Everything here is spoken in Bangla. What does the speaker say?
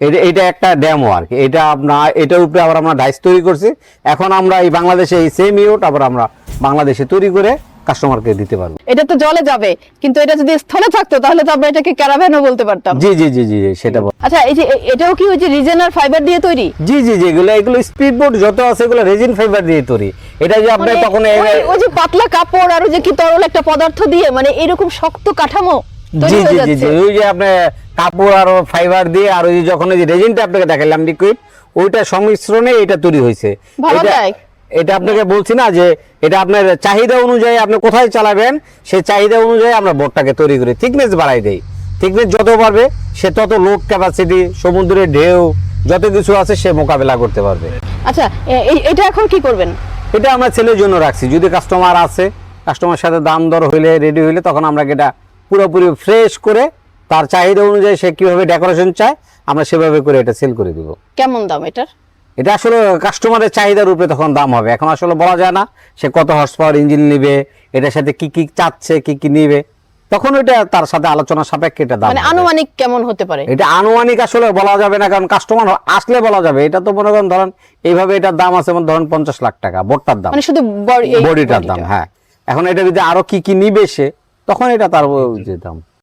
এটা এটা একটা ডেমো আর কি এটা আপনার এটার উপরে আবার আমরা ডাইস তৈরি করছি। এখন আমরা এই বাংলাদেশে এই সেম ইউট আবার আমরা বাংলাদেশে তৈরি করে কাস্টমারকে দিতে পারব। এটা তো জলে যাবে কিন্তু এটা যদি স্থলে থাকতো তাহলে তো আমরা এটাকে ক্যারাভ্যানও বলতে পারতাম। জি জি জি জি সেটা বল- আচ্ছা এই যে এটাও কি যে রিজেনার ফাইবার দিয়ে তৈরি? জি জি জি এগুলো এগুলো স্পিড বোর্ড যত আছে এগুলো রেজিন ফাইবার দিয়ে তৈরি। এটা যে আপনি মানে তখন ওই- ওই যে পাতলা কাপড় আর ওই যে কি তরল একটা পদার্থ দিয়ে মানে এরকম শক্ত কাঠামো জি জি জি ওই যে আপনি কাপড় আর ফাইবার দিয়ে আর ওই যখন ওই যে রেজিনটা আপনাকে দেখালাম লিকুইড ওইটা সংমিশ্রণে এটা তৈরি হয়েছে। এটা- আপনাকে বলছি না যে এটা আপনার চাহিদা অনুযায়ী আপনি কোথায় চালাবেন সেই চাহিদা অনুযায়ী আমরা বোর্ডটাকে তৈরি করি। থিকনেস বাড়াই দেই। থিকনেস যত বাড়বে সে তত লোড ক্যাপাসিটি সমুদ্রের ঢেউ যত কিছু আছে সে মোকাবেলা করতে পারবে। আচ্ছা এটা এখন কি করবেন? এটা আমরা ছেলের জন্য রাখছি। যদি কাস্টমার আছে কাস্টমার সাথে দাম দর হইলে রেডি হইলে তখন আমরা এটা পুরোপুরি ফ্রেশ করে তার চাহিদা অনুযায়ী সে কীভাবে ডেকোরেশন চায় আমরা সেভাবে করে এটা সেল করে দিব। কেমন দাম এটার? এটা আসলে কাস্টমারের চাহিদার উপরে তখন দাম হবে। এখন আসলে বলা যায় না সে কত হর্স পাওয়ার ইঞ্জিন নিবে এটার সাথে কি কি চাচ্ছে কি কি নিবে। তখন ওইটা তার সাথে আলোচনা সাপেক্ষে এটা দাম মানে আনুমানিক কেমন হতে পারে? এটা আনুমানিক আসলে বলা যাবে না কারণ কাস্টমার আসলে বলা যাবে। এটা তো মনে করেন ধরেন এইভাবে এটার দাম আছে যেমন ধরেন পঞ্চাশ লাখ টাকা বোর্ডটার দাম। মানে শুধু বডিটার দাম হ্যাঁ। এখন এটা যদি আরও কি কি নিবে সে তখন এটা তার যে দাম।